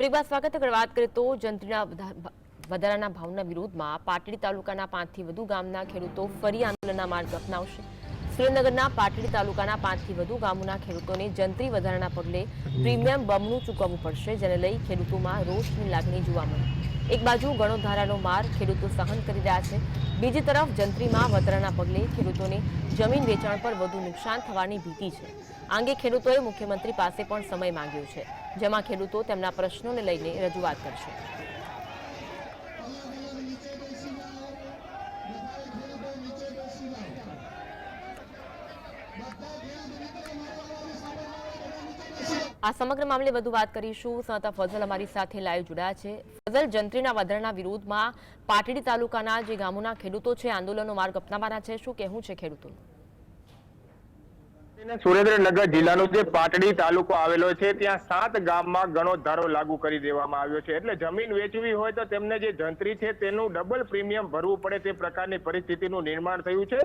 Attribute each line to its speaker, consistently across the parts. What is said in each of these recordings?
Speaker 1: બ્રેકબાદ સ્વાગત આગળ વાત કરીએ તો જંત્રીના વધારાના ભાવના વિરોધમાં પાટડી તાલુકાના પાંચથી વધુ ગામના ખેડૂતો ફરી આંદોલનના માર્ગ અપનાવશે. સુરેન્દ્રનગરના પાટડી તાલુકાના પાંચથી વધુ ગામોના ખેડૂતોને જંત્રી વધારાના પગલે પ્રીમિયમ બમણું ચૂકવવું પડશે, જેને લઈ ખેડૂતોમાં રોષની લાગણી જોવા મળી. એક બાજુ ગણોધારાનો માર ખેડૂતો સહન કરી રહ્યા છે. બીજી તરફ જંત્રીમાં વધારાના પગલે ખેડૂતોને જમીન વેચાણ પર વધુ નુકસાન થવાની ભીતિ છે. આ અંગે ખેડૂતોએ મુખ્યમંત્રી પાસે પણ સમય માંગ્યો છે. જેમાં ખેડૂતો તેમના પ્રશ્નોને લઈને રજૂઆત કરશે. આ સમગ્ર મામલે વધુ વાત કરીશું. સંતા ફઝલ અમારી સાથે લાઈવ જોડાયા છે. ફઝલ જંત્રીના વધારાના વિરોધમાં પાટડી તાલુકાના જે ગામોના ખેડૂતો છે, આંદોલનનો માર્ગ અપનાવવાના છે. શું કહેવું છે ખેડૂતોનું?
Speaker 2: સુરેન્દ્રનગર જિલ્લાનો જે પાટડી તાલુકો આવેલો છે, ત્યાં સાત ગામમાં ઘણો ધારો લાગુ કરી દેવામાં આવ્યો છે. એટલે જમીન વેચવી હોય તો તેમને જે જંત્રી છે, તેનું ડબલ પ્રીમિયમ ભરવું પડે તે પ્રકારની પરિસ્થિતિનું નિર્માણ થયું છે.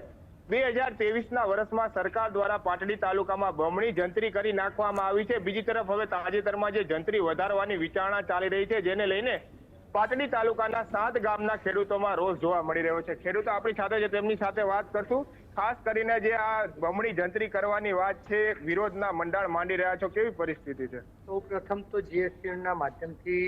Speaker 2: બે હજાર ના વર્ષમાં સરકાર દ્વારા પાટડી તાલુકામાં બમણી જંત્રી કરી નાખવામાં આવી છે. બીજી તરફ હવે તાજેતરમાં જે જંત્રી વધારવાની વિચારણા ચાલી રહી છે, જેને લઈને પાટડી તાલુકાના સાત ગામના ખેડૂતોમાં રોષ જોવા મળી રહ્યો છે. ખેડૂતો આપણી સાથે છે, તેમની સાથે વાત કરશું. ખાસ કરીને જે આ બમણી જંત્રી કરવાની વાત છે, વિરોધના મંડાણ માંડી રહ્યા છો, કેવી પરિસ્થિતિ છે?
Speaker 3: સૌ પ્રથમ તો જીએસટી ના માધ્યમથી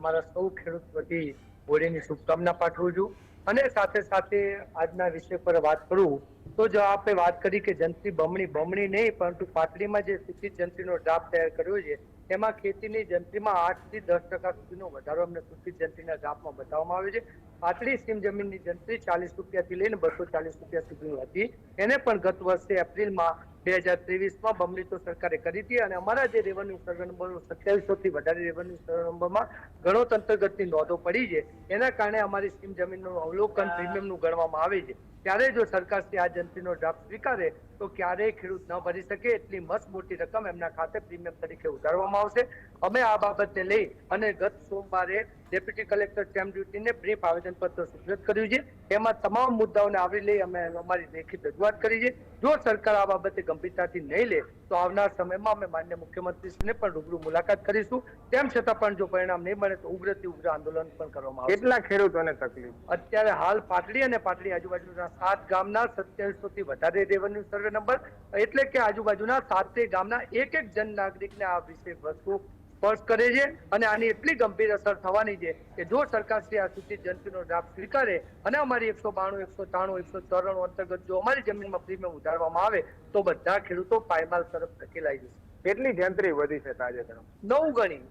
Speaker 3: અમારા સૌ ખેડૂત વતી હોળીની શુભકામના પાઠવું છું. અને સાથે સાથે આજના વિષય પર વાત કરું, તો જો આપણે વાત કરી કે જંત્રી બમણી બમણી નહીં, પરંતુ પાટડીમાં જે સૂચિત જંત્રીનો ડ્રાફ્ટ તૈયાર કર્યો છે એમાં ખેતીની જંત્રીમાં આઠથી દસ ટકા સુધીનો વધારો અમને કૃષિ જંત્રીના ડ્રાફ્ટમાં બતાવવામાં આવે છે. પાતળી સીમ જમીનની જંત્રી ચાલીસ રૂપિયાથી લઈને બસો ચાલીસ રૂપિયા સુધીની હતી. એને પણ ગત વર્ષે એપ્રિલમાં બે હજાર ત્રેવીસમાં બમણી તો સરકારે કરી હતી અને અમારા જે રેવન્યુ સર્વે નંબર સત્યાવીસો થી વધારે રેવન્યુ સર્વે નંબરમાં ઘણો તંત્રગતની નોંધો પડી છે. એના કારણે અમારી સ્કીમ જમીનનું અવલોકન પ્રીમિયમનું ગણવામાં આવે છે. ત્યારે જો સરકાર શ્રી આ જંત્રીનો ડ્રાફ્ટ સ્વીકારે તો ક્યારેય ખેડૂત ન ભરી શકે. એટલી મસ્ત મોટી રકમ એમના ખાતે પ્રીમિયમ તરીકે ઉતારવામાં આવશે. અમે આ બાબતને લઈ અને ગત સોમવારે ડેપ્યુટી કલેક્ટર સ્ટેમ્પ ડ્યુટીને બ્રીફ આવેદનપત્ર સુપ્રત કર્યું છે. એમાં તમામ મુદ્દાઓને આવરી લઈ અમે અમારી લેખિત રજૂઆત કરી છે. જો સરકાર આ બાબતે ગંભીરતાથી નહીં લે તો આવનાર સમયમાં અમે માન્ય મુખ્યમંત્રીશ્રીને પણ રૂબરૂ મુલાકાત કરીશું. તેમ છતાં પણ જો પરિણામ નહીં મળે તો ઉગ્રથી ઉગ્ર આંદોલન પણ કરવામાં આવશે.
Speaker 2: કેટલા ખેડૂતોને તકલીફ?
Speaker 3: અત્યારે હાલ પાટડી અને પાટડી આજુબાજુના સાત ગામના સત્યાવીસો થી વધારે રેવન્યુ સર્વે નંબર એટલે કે આજુબાજુના સાતે ગામના એક એક જન નાગરિકને આ વિશે વસ્તુ સ્પર્શ કરે છે અને આની એટલી ગંભીર અસર થવાની છે કે જો સરકાર શ્રી આ સૂચિત જંતુનો ડ્રાફ્ટ સ્વીકારે અને અમારી એકસો બાણું એકસો ત્રાણું એકસો ચોરાણું અંતર્ગત જો અમારી જમીનમાં પ્રીમિયમ ઉધારવામાં આવે તો બધા ખેડૂતો પાયમાલ તરફ ધકેલાઈ જશે.
Speaker 2: કેટલી જંત્રી વધી છે તાજેતરમાં?
Speaker 3: નવ ગણી.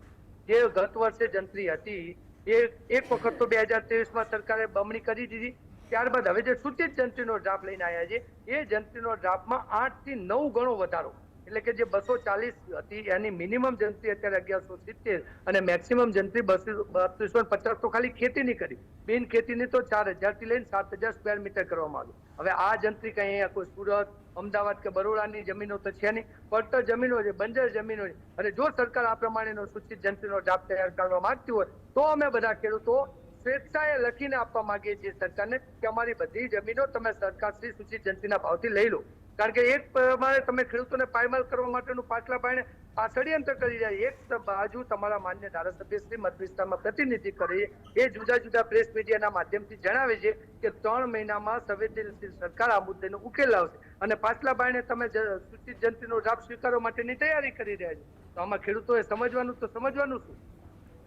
Speaker 3: જે ગત વર્ષે જંત્રી હતી એ એક વખત તો બે હજાર ત્રેવીસમાં સરકારે બમણી કરી દીધી. ત્યારબાદ હવે જે સૂચિત જંત્રીનો ડ્રાફ્ટ લઈને આવ્યા છે એ જંત્રીનો ડ્રાફ્ટમાં આઠથી નવ ગણો વધારો. એટલે કે જે બસો ચાલીસ હતી, એની મિનિમમ જંત્રી અત્યારે અગિયારસો સિત્તેર અને મેક્સિમમ બસો બત્રીસો પચાસ તો ખાલી ખેતીની કરી. બિન ખેતીની તો ચાર હજારથી લઈને સાત હજાર સ્ક્વેર મીટર કરવામાં આવી હવે આ જંત્રી કંઈ અહીંયા કોઈ સુરત, અમદાવાદ કે બરોડાની જમીનો તો છે નહીં. પડતર જમીનો છે, બંજર જમીનો છે. અને જો સરકાર આ પ્રમાણેનો સૂચિત જંત્રીનો ડ્રાફ્ટ તૈયાર કરવા માંગતી હોય, તો અમે બધા ખેડૂતો સ્વેચ્છાએ લખીને આપવા માંગીએ છીએ સરકારને કે અમારી બધી જમીનો તમે સરકારશ્રી સૂચિત જંત્રીના ભાવથી લઈ લો. કારણ કે એક પ્રમાણે તમે ખેડૂતોને પાયમાલ કરવા માટેનું પાછલા પાયણે આ ષડયંત્ર કરી રહ્યા. એક બાજુ તમારા માન્ય ધારાસભ્ય શ્રી મત વિસ્તારમાં પ્રતિનિધિ કરી એ જુદા જુદા પ્રેસ મીડિયાના માધ્યમથી જણાવે છે કે ત્રણ મહિનામાં સંવેદનશીલ સરકાર આ મુદ્દેનો ઉકેલ લાવશે. અને પાછલા બાયણે તમે સૂચિત જંત્રીનો લાભ સ્વીકારવા માટેની તૈયારી કરી રહ્યા છો. તો આમાં ખેડૂતોએ સમજવાનું તો સમજવાનું શું?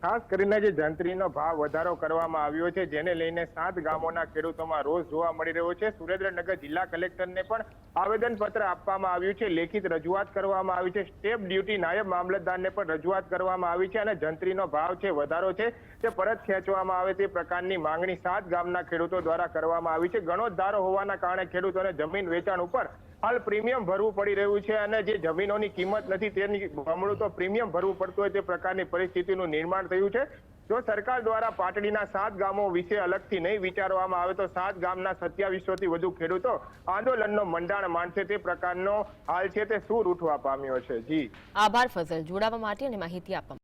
Speaker 2: ખાસ કરીને જે જંત્રીનો ભાવ વધારો કરવામાં આવ્યો છે, જેને લઈને સાત ગામોના ખેડૂતોમાં રોષ જોવા મળી રહ્યો છે. સુરેન્દ્રનગર જિલ્લા કલેક્ટરને પણ આવેદનપત્ર આપવામાં આવ્યું છે. લેખિત રજૂઆત કરવામાં આવી છે. સ્ટેપ ડ્યુટી નાયબ મામલતદારને પણ રજૂઆત કરવામાં આવી છે અને જંત્રીનો ભાવ છે, વધારો છે, તે પરત ખેંચવામાં આવે તે પ્રકારની માંગણી સાત ગામના ખેડૂતો દ્વારા કરવામાં આવી છે. ઘણો ધારો હોવાના કારણે ખેડૂતોને જમીન વેચાણ ઉપર હાલ પ્રીમિયમ ભરવું પડી રહ્યું છે અને જે જમીનોની કિંમત નથી તેની બમણું તો પ્રીમિયમ ભરવું પડતું હોય તે પ્રકારની પરિસ્થિતિનું નિર્માણ થયું છે. જો સરકાર દ્વારા પાટડીના સાત ગામો વિશે અલગથી નહીં વિચારવામાં આવે તો સાત ગામના સત્યાવીસોથી વધુ ખેડૂતો આંદોલનનો મંડાણ માનશે તે પ્રકારનો હાલ છે તે સૂર ઉઠવા પામ્યો છે. જી.
Speaker 1: આભાર ફઝલ. જોડાવા માટે અને માહિતી આપવા